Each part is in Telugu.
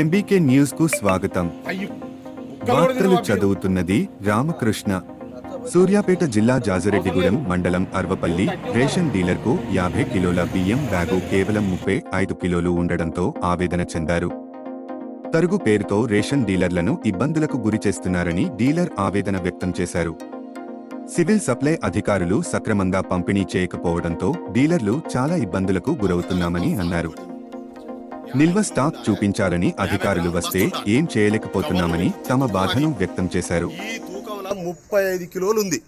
ఎంబీకే న్యూస్కు స్వాగతం వార్తలు. చదువుతున్నది రామకృష్ణ. సూర్యాపేట జిల్లా జాజరెడ్డిగూడెం మండలం అర్వపల్లి రేషన్ డీలర్కు యాభై కిలోల బియ్యం బ్యాగు కేవలం ముప్పై ఐదు కిలోలు ఉండడంతో ఆవేదన చెందారు. తరుగు పేరుతో రేషన్ డీలర్లను ఇబ్బందులకు గురి చేస్తున్నారని డీలర్ ఆవేదన వ్యక్తం చేశారు. సివిల్ సప్లై అధికారులు సక్రమంగా పంపిణీ చేయకపోవడంతో డీలర్లు చాలా ఇబ్బందులకు గురవుతున్నామని అన్నారు. నిల్వ స్టాక్ చూపించారని అధికారులు వస్తే ఏం చేయలేకపోతున్నామని తమ బాధను వ్యక్తం చేశారు. తూకంలో ముప్పై ఐదు కిలోలు ఉంది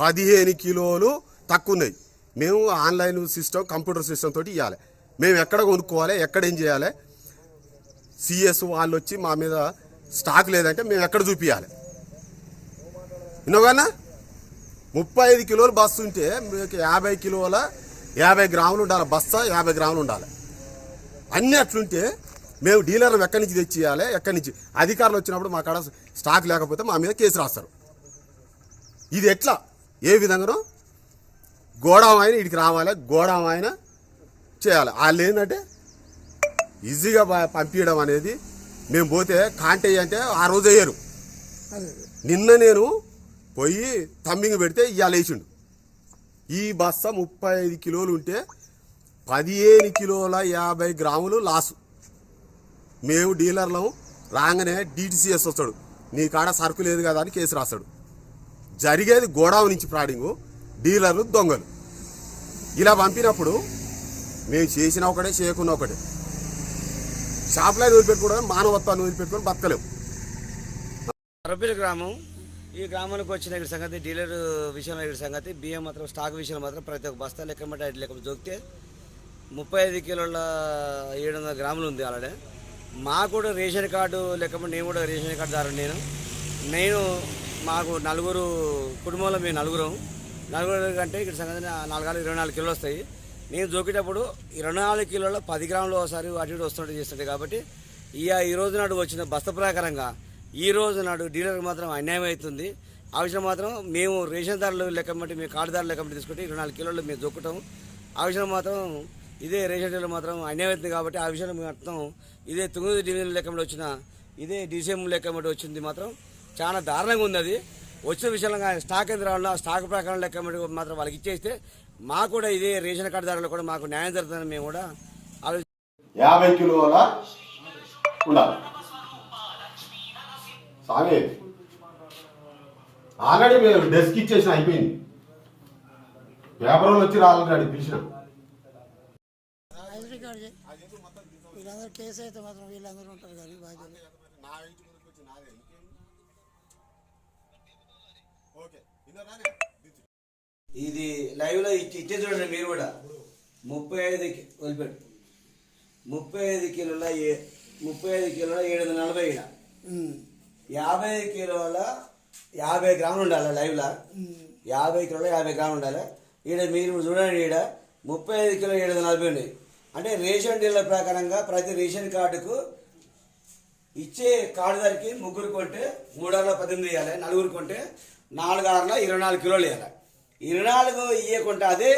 పదిహేను కిలోలు తక్కువ ఉన్నాయి మేము ఆన్లైన్ సిస్టమ్ కంప్యూటర్ సిస్టమ్ తోటి ఇవ్వాలి మేము ఎక్కడ కొనుక్కోవాలి ఎక్కడ ఏం చేయాలి? సిఎస్ వాళ్ళు వచ్చి మా మీద స్టాక్ లేదంటే మేము ఎక్కడ చూపించాలి ఇన్నోగానా ముప్పై ఐదు కిలోలు బస్సు ఉంటే మీకు యాభై కిలోల యాభై గ్రాములు ఉండాలి. బస్స యాభై గ్రాములు ఉండాలి. అన్నీ అట్లుంటే మేము డీలర్లు ఎక్కడి నుంచి తెచ్చియాలి ఎక్కడి నుంచి? అధికారులు వచ్చినప్పుడు మా కాడ స్టాక్ లేకపోతే మా మీద కేసు రాస్తారు. ఇది ఎట్లా? ఏ విధంగానో గోడాం ఆయన ఇడికి రావాలి గోడాం ఆయన చేయాలి. వాళ్ళు ఏంటంటే ఈజీగా ప- పంపించడం అనేది మేము పోతే కాంటాక్ట్ అంటే ఆ రోజు వేయరు. నిన్న నేను పోయి తమ్మింగ్ పెడితే ఇవాళ వేసిండు. ఈ బస్స ముప్పై ఐదు కిలోలు ఉంటే పదిహేను కిలోల యాభై గ్రాములు లాసు. మేము డీలర్లం రాగానే డీటీసీఎస్ వస్తాడు. నీ కాడ సరుకు లేదు కదా అని కేసు రాస్తాడు. జరిగేది గోడావు నుంచి ప్రాడింగు. డీలర్లు దొంగలు. ఇలా పంపినప్పుడు మేము చేసిన ఒకటే చేయకున్న ఒకటే. షాప్లో వదిలిపెట్టుకోవడం మానవత్వాన్ని వదిలిపెట్టుకొని బతకలేము అరబిల్ గ్రామం. ఈ గ్రామానికి వచ్చిన ఇక్కడ సంగతి డీలర్ విషయంలో ఇక్కడ సంగతి బియ్యం మాత్రం స్టాక్ విషయంలో మాత్రం ప్రతి ఒక్క బస్తా లెక్క ఐదు లెక్క దొరికితే ముప్పై ఐదు కిలోల ఏడు వందల గ్రాములు ఉంది ఆల్రెడీ. మా కూడా రేషన్ కార్డు లెక్క నేను కూడా రేషన్ కార్డు దారు నేను. నేను మాకు నలుగురు కుటుంబంలో మేము నలుగురం. నలుగురు కంటే ఇక్కడ సంగతి నాలుగు ఇరవై నాలుగు కిలోలు వస్తాయి. నేను జోకేటప్పుడు ఇరవై నాలుగు కిలోల పది గ్రాములు ఒకసారి అటు ఇటు వస్తున్నట్టు చేస్తుంటాయి కాబట్టి ఇక ఈ రోజు నాడు వచ్చిన బస్త ప్రకారంగా ఈ రోజు నాడు డీలర్ మాత్రం అన్యాయం అవుతుంది. ఆ విషయం మాత్రం మేము రేషన్ ధరలు లెక్క బట్టి మేము కార్డుదారులు లెక్క బట్టి తీసుకుంటే ఇరవై నాలుగు కిలోలు మేము దొక్కుతాం. ఆ విషయం మాత్రం ఇదే రేషన్ డీలర్ మాత్రం అన్యాయం అవుతుంది కాబట్టి ఆ విషయంలో మేము అర్థం. ఇదే తొమ్మిది డివిజన్ లెక్కబడి వచ్చిన ఇదే డిసిఎం లెక్కబడి వచ్చింది మాత్రం చాలా దారుణంగా ఉంది అది. వచ్చిన విషయంలో స్టాక్ ఎంత రావాలో ఆ స్టాక్ ప్రకారం లెక్కబడి మాత్రం వాళ్ళకి ఇచ్చేస్తే మాకు కూడా ఇదే రేషన్ కార్డుదారులు కూడా మాకు న్యాయం జరుగుతుందని మేము కూడా ఆలోచి యాభై కిలోల ఉండాలి సాగే. ఆల్రెడీ మీరు డెస్క్ ఇచ్చేసిన అయిపోయింది. పేపర్ వచ్చి రాలని పిలిచిన. చేయి వీళ్ళందరూ కేసు అయితే మాత్రం వీళ్ళందరూ ఉంటారు కానీ బాధ్యత ఇది లైవ్లో ఇచ్చి ఇచ్చే చూడండి మీరు కూడా. ముప్పై ఐదు కి- వదిలిపెట్టు. ముప్పై ఐదు కిలోల ఏ- ముప్పై ఐదు కిలోల ఏడు వందల నలభై ఈడ యాభై కిలోల యాభై గ్రాములు ఉండాలి లైవ్ లా. యాభై కిలోల యాభై గ్రాములు ఉండాలి. ఈడ మీరు చూడండి ఈడ ముప్పై ఐదు కిలో ఏడు వందల నలభై ఉన్నాయి. అంటే రేషన్ డీలర్ ప్రకారంగా ప్రతి రేషన్ కార్డుకు ఇచ్చే కార్డుదారికి ముగ్గురు కొంటే మూడు ఆరుల పద్దెనిమిది ఇవ్వాలి నలుగురు కొంటే నాలుగు ఆరులో ఇరవై నాలుగు కిలోలు ఇవ్వాలి ఇరవై నాలుగు ఇవ్వకుంటే అదే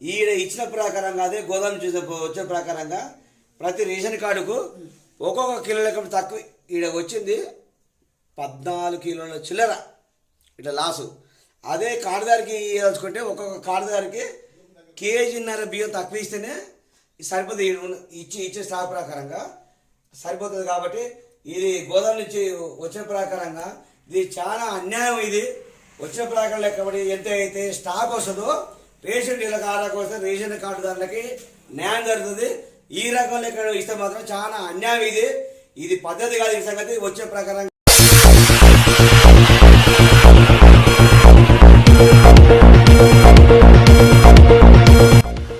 ఈడ ఇచ్చిన ప్రకారంగా అదే గోదాం చూసే వచ్చే ప్రకారంగా ప్రతి రేషన్ కార్డుకు ఒక్కొక్క కిలో లెక్క తక్కువ ఈడ వచ్చింది పద్నాలుగు కిలోల చిల్లర ఇట్లా లాసు. అదే కార్డుదారికి ఇవ్వాల్సుకుంటే ఒక్కొక్క కార్డుదారికి కేజీన్నర బియ్యం తక్కువ ఇస్తేనే సరిపోతుంది ఇచ్చి ఇచ్చే స్టాక్ ప్రకారంగా సరిపోతుంది కాబట్టి ఇది గోదావరి నుంచి వచ్చిన ప్రకారంగా ఇది చాలా అన్యాయం ఇది. వచ్చిన ప్రకారం లెక్కబడి ఎంత అయితే స్టాక్ వస్తుందో రేషన్ డీలర్ కార్డులకు వస్తే రేషన్ కార్డుదారులకి న్యాయం జరుగుతుంది. ఈ రకం లెక్క ఇస్తే మాత్రం చాలా అన్యాయం ఇది. ఇది పద్ధతి కాదు ఈ సంగతి. వచ్చే ప్రకారం